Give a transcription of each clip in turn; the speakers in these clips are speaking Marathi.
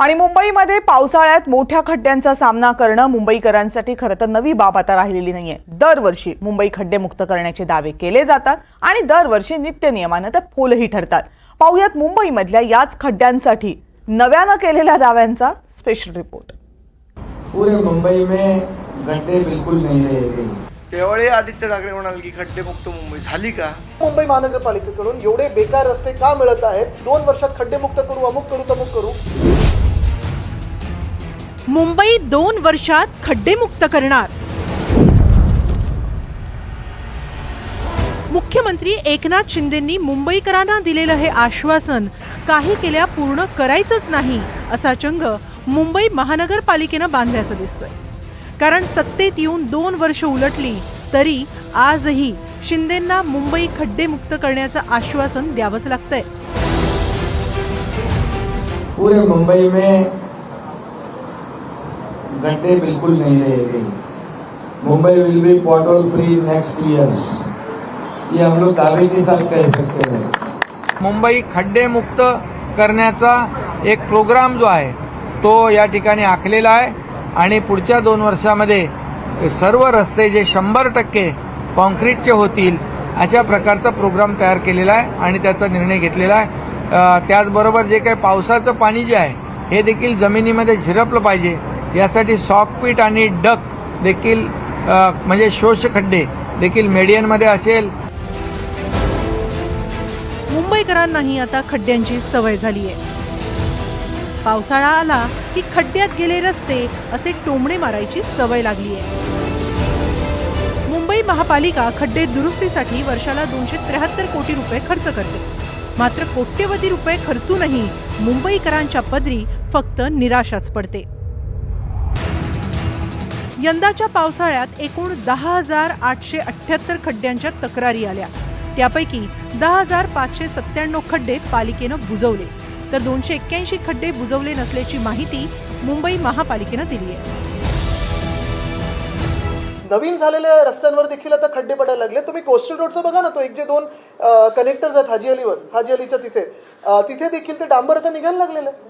आणि मुंबईमध्ये पावसाळ्यात मोठ्या खड्ड्यांचा सामना करणं मुंबईकरांसाठी खरं तर नवी बाब आता राहिलेली नाहीये. दरवर्षी मुंबई खड्डेमुक्त करण्याचे दावे केले जातात आणि दरवर्षी नित्य नियमानं ते फोलही ठरतात. पाहुयात मुंबईमधल्या याच खड्ड्यांसाठी नव्यानं केलेल्या दाव्यांचा स्पेशल रिपोर्ट पूरे मुंबई में गड्ढे बिल्कुल नहीं रहेंगे त्यावेळी आदित्य ठाकरे म्हणाले की खड्डेमुक्त मुंबई झाली का? मुंबई महानगरपालिकेकडून एवढे बेकार रस्ते का मिळत आहेत? दोन वर्षात खड्डेमुक्त करू अमुक करू तमुक करू. मुंबई दोन वर्षात खड्डेमुक्त करणार. मुख्यमंत्री एकनाथ शिंदेंनी मुंबईकरांना दिलेलं हे आश्वासन काही केल्या पूर्ण करायचंच नाही असा चंग मुंबई महानगरपालिकेनं बांधल्याचं दिसतोय. कारण सत्तेत येऊन दोन वर्ष उलटली तरी आजही शिंदेंना मुंबई खड्डेमुक्त करण्याचं आश्वासन द्यावंच लागतंय. पूरे मुंबई में गड्ढे बिल्कुल नहीं रहेंगे। Mumbai will be pothole free next years ये हम लोग दावे के साथ कह सकते हैं। मुंबई खड्डेमुक्त करण्याचा एक प्रोग्राम जो आहे तो या ठिकाणी आखलेला आहे आणि पुढच्या दोन वर्षामध्ये सर्व रस्ते जे शंभर टक्के कॉन्क्रीटचे होतील अशा प्रकारचा प्रोग्राम तयार केलेला आहे आणि त्याचा निर्णय घेतलेला आहे. त्याचबरोबर जे काही पावसाचं पाणी जे आहे हे देखील जमिनीमध्ये झिरपलं पाहिजे. यासाठी सॉकपीट आणि डक देखील म्हणजे शोष खड्डे देखील मेडियनमध्ये असेल. मुंबईकरांनाही आता खड्ड्यांची सवय झाली आहे. पावसाळा आला की खड्ड्यात गेले रस्ते असे टोमणे मारायची सवय लागली आहे. मुंबई महापालिका खड्डे दुरुस्तीसाठी वर्षाला दोनशे त्र्याहत्तर कोटी रुपये खर्च करते. मात्र कोट्यवधी रुपये खर्चूनही मुंबईकरांच्या पदरी फक्त निराशाच पडते. यंदाच्या पावसाळ्यात एकूण दहा हजार आठशे अठ्ठ्याहत्तर खड्ड्यांच्या तक्रारी आल्या. त्यापैकी दहा हजार पाचशे सत्त्याण्णव खड्डे पालिकेनं बुजवले. तर दोनशे एक्क्याऐंशी खड्डे बुजवले नसल्याची माहिती मुंबई महापालिकेनं दिली आहे. नवीन झालेल्या रस्त्यांवर देखील आता खड्डे पडायला लागले. तुम्ही कोस्टल रोडचं बघा ना तो एक जे दोन कनेक्टर्स आहेत हाजी अलीवर हाजी अलीच्या तिथे. तिथे देखील ते डांबर आता निघायला लागलेलं आहे.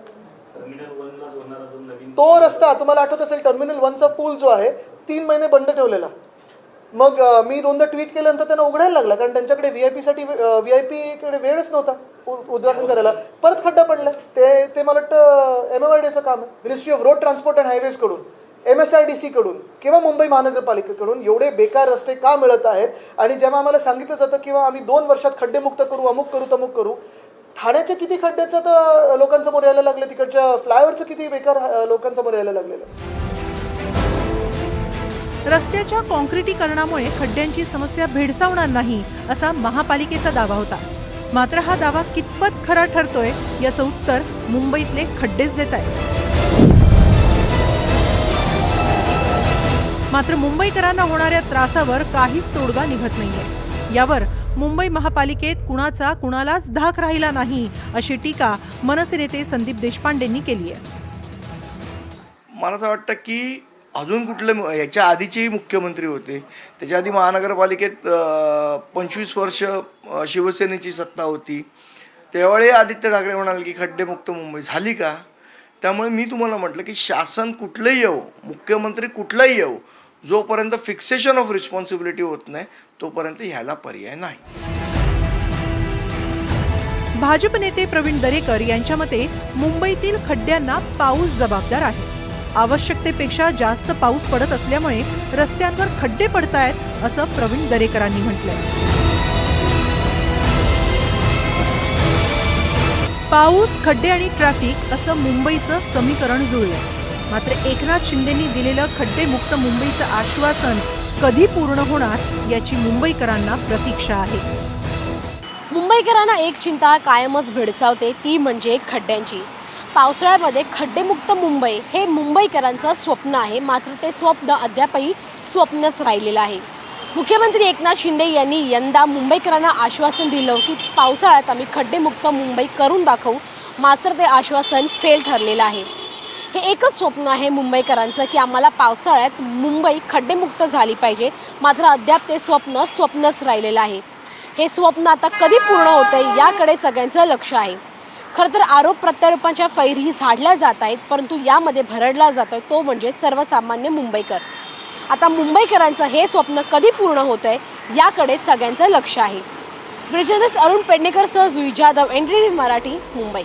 तो रस्ता तुम्हाला आठवत असेल टर्मिनल वनचा पूल जो आहे तीन महिने बंद ठेवलेला. मग मी दोनदा ट्विट केल्यानंतर त्यांना उघडायला लागला कारण त्यांच्याकडे व्ही आय पीसाठी व्ही आय पीकडे वेळच नव्हता उ- उद्घाटन करायला. परत खड्डा पडला. ते ते मला वाटतं एम एम आर डीचं काम आहे. Ministry of road transport and हायवेजकडून M S R D सीकडून किंवा मुंबई महानगरपालिकेकडून एवढे बेकार रस्ते का मिळत आहेत? आणि जेव्हा आम्हाला सांगितलं जातं किंवा आम्ही दोन वर्षात खड्डेमुक्त करू अमुक करू तमुक करू ठाण्याच्या किती खड्ड्याचं तर लोकांसमोर यायला लागलं? तिकडच्या फ्लायओव्हरचं किती बेकार लोकांसमोर यायला लागलेलं? रस्त्याच्या कॉन्क्रिटीकरणामुळे खड्ड्यांची समस्या भेडसावणार नाही असा महापालिकेचा दावा होता. मात्र हा दावा कितपत खरा ठरतोय याचं उत्तर मुंबईतले खड्डेच देत आहेत. मात्र मुंबईकरांना होणाऱ्या त्रासावर काहीच तोडगा निघत नाहीये. यावर मुंबई महापालिकेत कुणाचा कुणालाच धाक राहिला नाही अशी टीका मनसे नेते संदीप देशपांडेंनी केली आहे. मला असं वाटतं की अजून कुठले याच्या आधीचेही मुख्यमंत्री होते त्याच्या आधी महानगरपालिकेत पंचवीस वर्ष शिवसेनेची सत्ता होती. त्यावेळी आदित्य ठाकरे म्हणाले की खड्डेमुक्त मुंबई झाली का? त्यामुळे मी तुम्हाला म्हटलं की शासन कुठलंही येऊ मुख्यमंत्री कुठलाही येऊ जोपर्यंत फिक्सेशन ऑफ रिस्पॉन्सिबिलिटी होत नाही तोपर्यंत ह्याला पर्याय नाही. भाजप नेते प्रवीण दरेकर यांच्या मते मुंबईतील खड्ड्यांना पाऊस जबाबदार आहे. आवश्यकतेपेक्षा जास्त पाऊस पडत असल्यामुळे रस्त्यांवर खड्डे पडतायत असं प्रवीण दरेकरांनी म्हटलंय. पाऊस खड्डे आणि ट्रॅफिक असं मुंबईचं समीकरण जुळलं मात्र एकनाथ शिंदेंनी दिलेलं खड्डेमुक्त मुंबईचं आश्वासन कधी पूर्ण होणार याची मुंबईकरांना प्रतीक्षा आहे. मुंबईकरांना एक चिंता कायमच भेडसावते ती म्हणजे खड्ड्यांची. पावसाळ्यामध्ये खड्डेमुक्त मुंबई हे मुंबईकरांचं स्वप्न आहे. मात्र ते स्वप्न अद्यापही स्वप्नच राहिलेलं आहे. मुख्यमंत्री एकनाथ शिंदे यांनी यंदा मुंबईकरांना आश्वासन दिलं की पावसाळ्यात आम्ही खड्डेमुक्त मुंबई करून दाखवू. मात्र ते आश्वासन फेल ठरलेलं आहे. हे एकच स्वप्न आहे मुंबईकरांचं की आम्हाला पावसाळ्यात मुंबई खड्डेमुक्त झाली पाहिजे. मात्र अद्याप ते स्वप्न स्वप्नच राहिलेलं आहे. हे स्वप्न आता कधी पूर्ण होतंय याकडे सगळ्यांचं लक्ष आहे. खरं तर आरोप प्रत्यारोपांच्या फैरी झाडल्या जात आहेत परंतु यामध्ये भरडला जातोय तो म्हणजे सर्वसामान्य मुंबईकर. आता मुंबईकरांचं हे स्वप्न कधी पूर्ण होत आहे याकडे सगळ्यांचं लक्ष आहे. ब्रिजेश अरुण पेडणेकरसह जुई जाधव एन डी मराठी मुंबई.